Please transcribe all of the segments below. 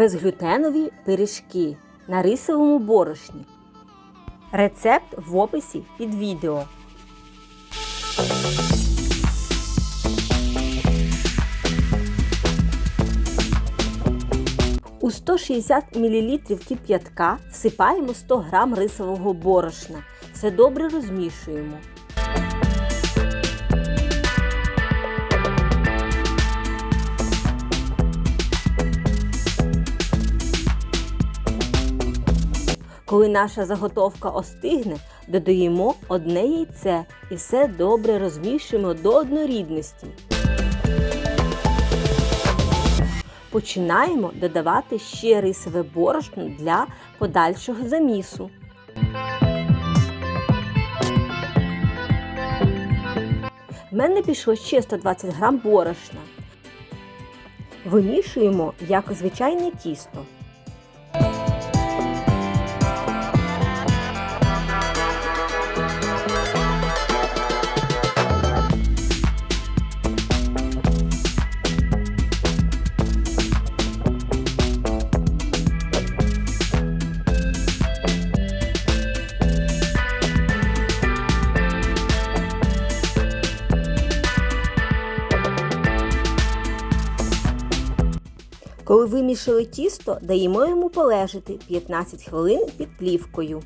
Безглютенові пиріжки на рисовому борошні. Рецепт в описі під відео. У 160 мл кип'ятка всипаємо 100 г рисового борошна. Все добре розмішуємо. Коли наша заготовка остигне, додаємо одне яйце і все добре розмішуємо до однорідності. Починаємо додавати ще рисове борошно для подальшого замісу. В мене пішло ще 120 г борошна. Вимішуємо як звичайне тісто. Коли вимішали тісто, даємо йому полежати 15 хвилин під плівкою.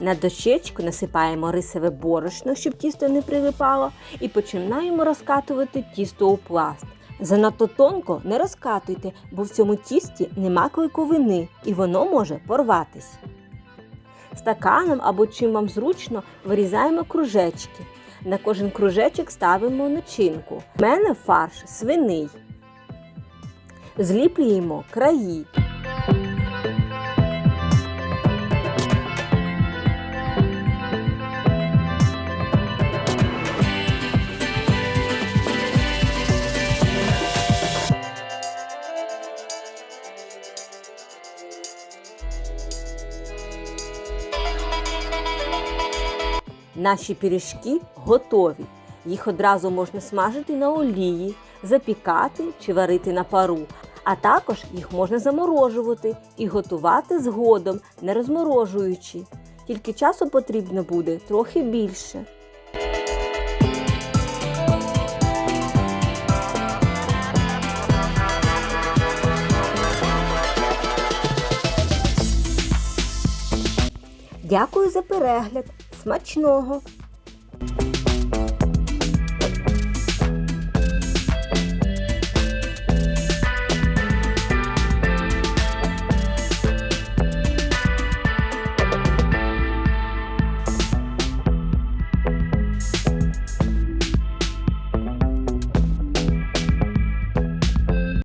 На дощечку насипаємо рисове борошно, щоб тісто не прилипало, і починаємо розкатувати тісто у пласт. Занадто тонко не розкатуйте, бо в цьому тісті нема клейковини і воно може порватись. Стаканом або чим вам зручно вирізаємо кружечки. На кожен кружечок ставимо начинку. У мене фарш свиний. Зліплюємо краї. Наші пиріжки готові. Їх одразу можна смажити на олії, запікати чи варити на пару. А також їх можна заморожувати і готувати згодом, не розморожуючи. Тільки часу потрібно буде трохи більше. Дякую за перегляд. Смачного!